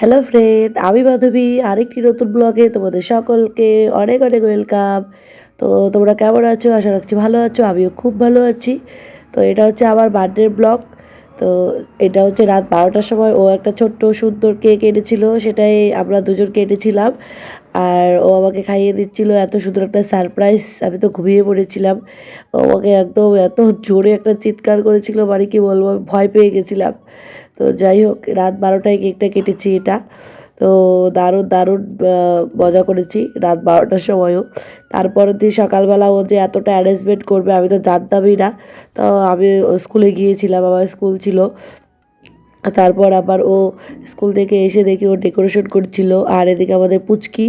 Hello friend আমি মাধবী, আরেকটি নতুন ব্লগে তোমাদের সকলকে অনেক অনেক ওয়েলকাম তো তোমরা কেমন আছো? আশা রাখছি ভালো আছো। আমিও খুব ভালো আছি। তো এটা হচ্ছে আমার বার্থডের ব্লগ তো এটা হচ্ছে রাত বারোটার সময় ও একটা ছোট্ট সুন্দর কেক এনেছিল। সেটাই আমরা দুজন কেটেছিলাম। আর ও আমাকে খাইয়ে দিচ্ছিল এত সুন্দর একটা সারপ্রাইজ আমি তো ঘুমিয়ে পড়েছিলাম। ও আমাকে একদম এত জোরে একটা চিৎকার করেছিল মানে কি বলব ভয় পেয়ে গেছিলাম। তো যাই হোক, রাত বারোটায় কেকটা কেটেছি এটা। তো দারুণ দারুণ মজা করেছি রাত বারোটার সময়ও। তারপরের দিন সকালবেলা ও যে এতটা অ্যারেঞ্জমেন্ট করবে আমি তো জানতামই না। তো আমি স্কুলে গিয়েছিলাম, আমার স্কুল ছিল। তারপর আবার ও স্কুল থেকে এসে দেখি ও ডেকোরেশন করছিল। আর এদিকে আমাদের পুচকি,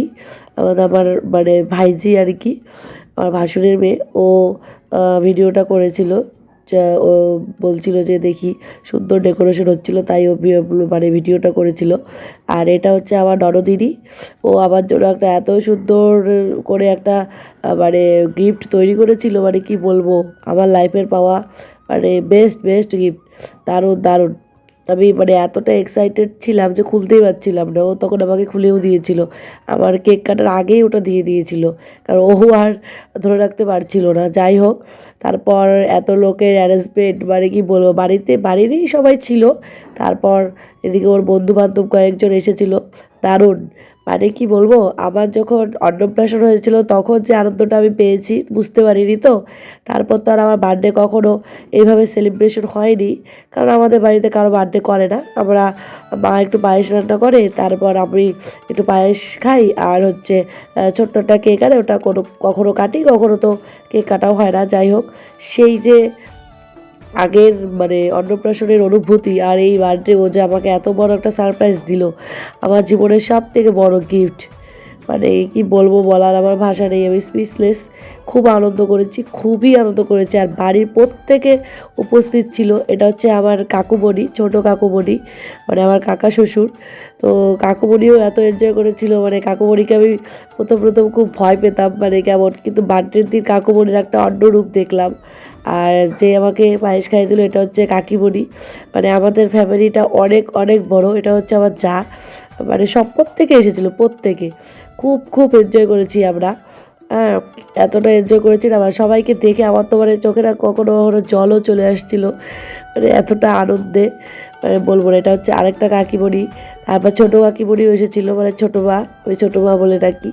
আমাদের, আমার মানে ভাইজি আর কি, আমার ভাসুরের মেয়ে, ও ভিডিওটা করেছিল। ও বলছিল যে দেখি সুন্দর ডেকোরেশন হচ্ছিল, তাই ও মানে ভিডিওটা করেছিল। আর এটা হচ্ছে আমার ননদিনী। ও আমার জন্য একটা এত সুন্দর করে একটা মানে গিফট তৈরি করেছিল মানে কি বলব, আমার লাইফের পাওয়া মানে বেস্ট বেস্ট গিফট দারুণ দারুণ। আমি মানে এতটা এক্সাইটেড ছিলাম যে খুলতেই পারছিলাম না। ও তখন আমাকে খুলেও দিয়েছিল। আমার কেক কাটার আগেই ওটা দিয়ে দিয়েছিল। কারণ ও আর ধরে রাখতে পারছিল না। যাই হোক তারপর এত লোকের অ্যারেঞ্জমেন্ট মানে কি বলব, বাড়িতে, বাড়িরই সবাই ছিল। তারপর এদিকে ওর বন্ধু বান্ধব কয়েকজন এসেছিল। দারুণ। মানে কি বলব, আমার যখন অন্নপ্রাশন হয়েছিল তখন যে আনন্দটা আমি পেয়েছি, বুঝতে পারিনি তো। তারপর তো আর আমার বার্থডে কখনো এইভাবে সেলিব্রেশন হয়নি। কারণ আমাদের বাড়িতে কারও বার্থডে করে না। আমরা, মা একটু পায়েস রান্না করে, তারপর আমি একটু পায়েস খাই। আর হচ্ছে ছোট্ট একটা কেক আনে, ওটা কোনো, কখনো কাটি, কখনো তো কেক কাটাও হয় না। যাই হোক, সেই যে আগের মানে অন্নপ্রাশনের অনুভূতি আর এই বার্থডে ও যে আমাকে এত বড় একটা সারপ্রাইজ দিল। আমার জীবনের সব থেকে বড় গিফট মানে কি বলব বলার আমার ভাষা নেই, আমি স্পিচলেস খুব আনন্দ করেছি, খুবই আনন্দ করেছি। আর বাড়ির প্রত্যেকে উপস্থিত ছিল, এটা হচ্ছে আমার কাকুমণি, ছোট কাকুমণি মানে আমার কাকা শ্বশুর। তো কাকুমণিও এত এনজয় করেছিল মানে কাকুমণিকে আমি প্রথম প্রথম খুব ভয় পেতাম মানে কেমন, কিন্তু বার্থডের দিন কাকুমণির একটা অন্য রূপ দেখলাম। আর যে আমাকে পায়েস খাইয়ে দিল এটা হচ্ছে কাকিমণি। মানে আমাদের ফ্যামিলিটা অনেক অনেক বড়, এটা হচ্ছে আমার যা। মানে সব প্রত্যেকে এসেছিল, প্রত্যেকে। খুব খুব এনজয় করেছি আমরা। হ্যাঁ এতটা এনজয় করেছি না আমার সবাইকে দেখে আমার তো মানে চোখে না কখনো কখনো জলও চলে আসছিল। মানে এতটা আনন্দে মানে বলব না, এটা হচ্ছে আরেকটা কাকিমণি। তারপর ছোটো কাকিমণিও এসেছিল মানে ছোটো মা ওই ছোটো মা বলে ডাকি।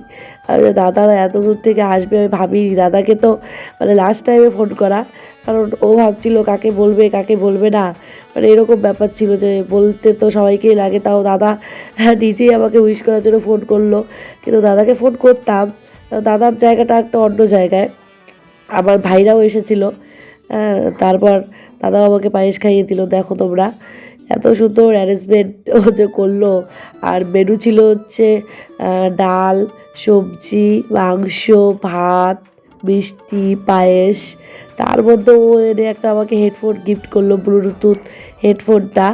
আর দাদা এত দূর থেকে আসবে আমি ভাবিনি দাদাকে তো মানে লাস্ট টাইমে ফোন করা। কারণ ও ভাবছিল কাকে বলবে কাকে বলবে না। মানে এরকম ব্যাপার ছিল যে বলতে তো সবাইকেই লাগে তাও দাদা হ্যাঁ নিজেই আমাকে উইশ করার জন্য ফোন করল। কিন্তু দাদাকে ফোন করতাম। দাদার জায়গাটা একটা অন্য জায়গায়। আমার ভাইরাও এসেছিল। হ্যাঁ, তারপর দাদাও আমাকে পায়েস খাইয়ে দিল দেখো তোমরা। এত সুন্দর অ্যারেঞ্জমেন্ট ও যে করল। আর মেনু ছিল হচ্ছে ডাল, সবজি, মাংস, ভাত, মিষ্টি, পায়েস। তার মধ্যে ও এনে একটা আমাকে হেডফোন গিফট করল ব্লুটুথ হেডফোনটা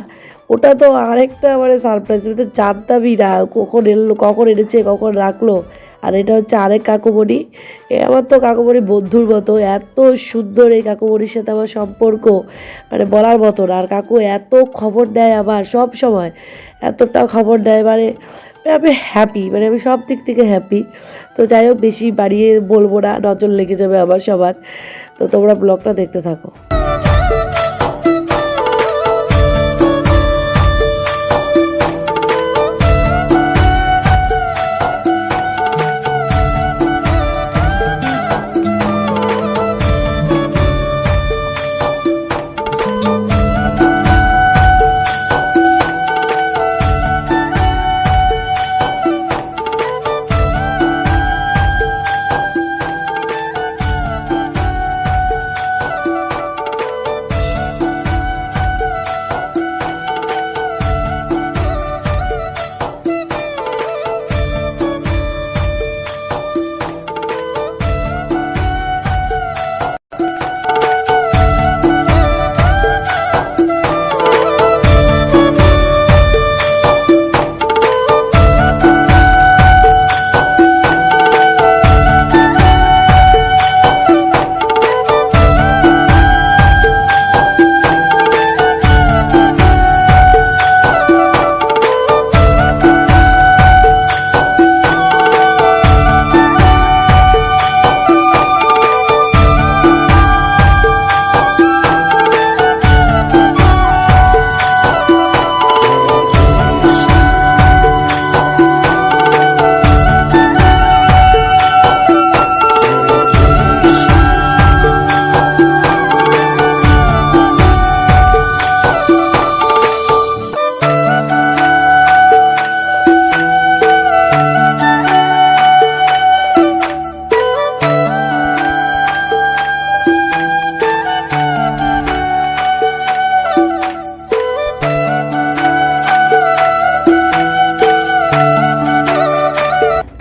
ওটা তো আরেকটা মানে সারপ্রাইজ আমি তো জানতামই না। কখন এলো, কখন এনেছে, কখন রাখল। আর এটা হচ্ছে আরেক কাকুমণি। আমার তো কাকুমণি বন্ধুর মতো, এত সুন্দর এই কাকুমণির সাথে আমার সম্পর্ক মানে বলার মতো না। আর কাকু এত খবর দেয় আবার সব সময়, এতটা খবর দেয় মানে আমি হ্যাপি মানে আমি সব দিক থেকে হ্যাপি তো যাই হোক, বেশি বাড়িয়ে বলব না, নজর লেগে যাবে আবার সবার। তো তোমরা ব্লগটা দেখতে থাকো।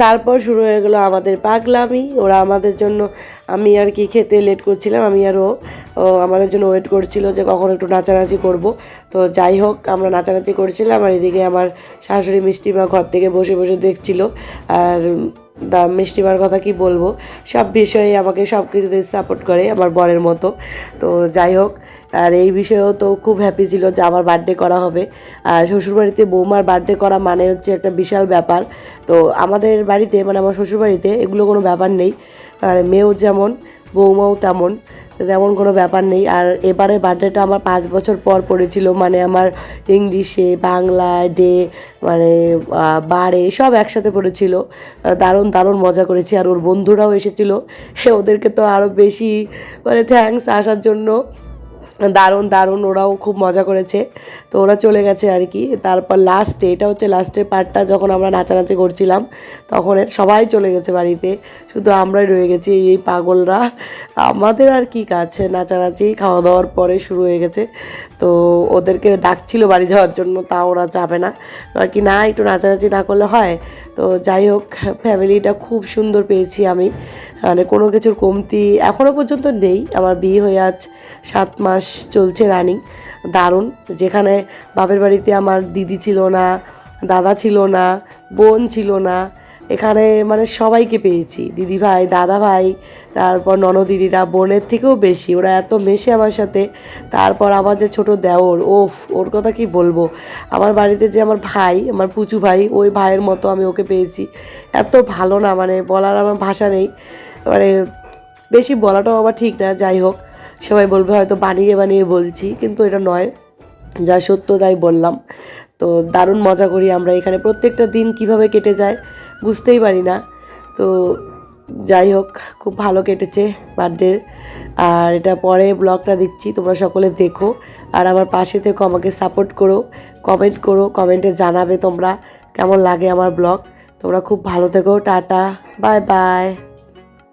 তারপর শুরু হয়ে গেলো আমাদের পাগলামি। ওরা আমাদের জন্য, আমি আর কি খেতে লেট করছিলাম, আমি আর ও আমাদের জন্য ওয়েট করছিল যে কখন একটু নাচানাচি করব। তো যাই হোক, আমরা নাচানাচি করছিলাম আর এদিকে আমার শাশুড়ি মিষ্টিমা ঘর থেকে বসে বসে দেখছিল। আর দা মিষ্টিমার কথা কি বলব? সব বিষয়ে আমাকে সব কিছুতে সাপোর্ট করে আমার বরের মতো। তো যাই হোক, আর এই বিষয়েও তো খুব হ্যাপি ছিল যে আমার বার্থডে করা হবে। আর শ্বশুরবাড়িতে বৌমার বার্থডে করা মানে হচ্ছে একটা বিশাল ব্যাপার। তো আমাদের বাড়িতে মানে আমার শ্বশুরবাড়িতে এগুলো কোনো ব্যাপার নেই। আর মেয়েও যেমন, বৌমাও তেমন। তেমন কোনো ব্যাপার নেই। আর এবারে বার্থডেটা আমার পাঁচ বছর পর পড়েছিল। মানে আমার ইংলিশে, বাংলায়, ডে মানে বারে সব একসাথে পড়েছিল। দারুণ দারুণ মজা করেছি। আর ওর বন্ধুরাও এসেছিল। ওদেরকে তো আরও বেশি মানে থ্যাংকস আসার জন্য। দারুণ দারুণ, ওরাও খুব মজা করেছে। তো ওরা চলে গেছে আর কি। তারপর লাস্টে এটা হচ্ছে লাস্টের পার্টটা যখন আমরা নাচানাচি করছিলাম, তখন সবাই চলে গেছে বাড়িতে। শুধু আমরাই রয়ে গেছি, এই পাগলরা। আমাদের আর কি কাজ, নাচানাচি খাওয়া দাওয়ার পরে শুরু হয়ে গেছে। তো ওদেরকে ডাকছিল বাড়ি যাওয়ার জন্য, তা ওরা যাবে না। আর কি না, একটু নাচানাচি না করলে হয়। তো যাই হোক ফ্যামিলিটা খুব সুন্দর পেয়েছি আমি। মানে কোনো কিছুর কমতি এখনও পর্যন্ত নেই। আমার বিয়ে হয়ে আজ সাত মাস চলছে রানিং দারুণ। যেখানে বাপের বাড়িতে আমার দিদি ছিল না, দাদা ছিল না, বোন ছিল না, এখানে মানে সবাইকে পেয়েছি। দিদি ভাই, দাদা ভাই, তারপর ননদিদিরা, বোনের থেকেও বেশি। ওরা এত মেশে আমার সাথে। তারপর আমার যে ছোট দেওর, ওফ, ওর কথা কি বলব? আমার বাড়িতে যে আমার ভাই, আমার পুচু ভাই, ওই ভাইয়ের মতো আমি ওকে পেয়েছি। এত ভালো না মানে বলার আমার ভাষা নেই। মানে বেশি বলাটাও আবার ঠিক না, যাই হোক। সবাই বলবে হয়তো বানিয়ে বানিয়ে বলছি, কিন্তু এটা নয়। যা সত্য তাই বললাম। তো দারুণ মজা করি আমরা এখানে। প্রত্যেকটা দিন কীভাবে কেটে যায় বুঝতেই পারি না। তো যাই হোক, খুব ভালো কেটেছে বার্থডে আর এটা পরে ব্লগটা দিচ্ছি, তোমরা সকলে দেখো। আর আমার পাশে থেকো, আমাকে সাপোর্ট করো কমেন্ট করো কমেন্টে জানাবে তোমরা কেমন লাগে আমার ব্লগ তোমরা খুব ভালো থেকো, টাটা বাই বাই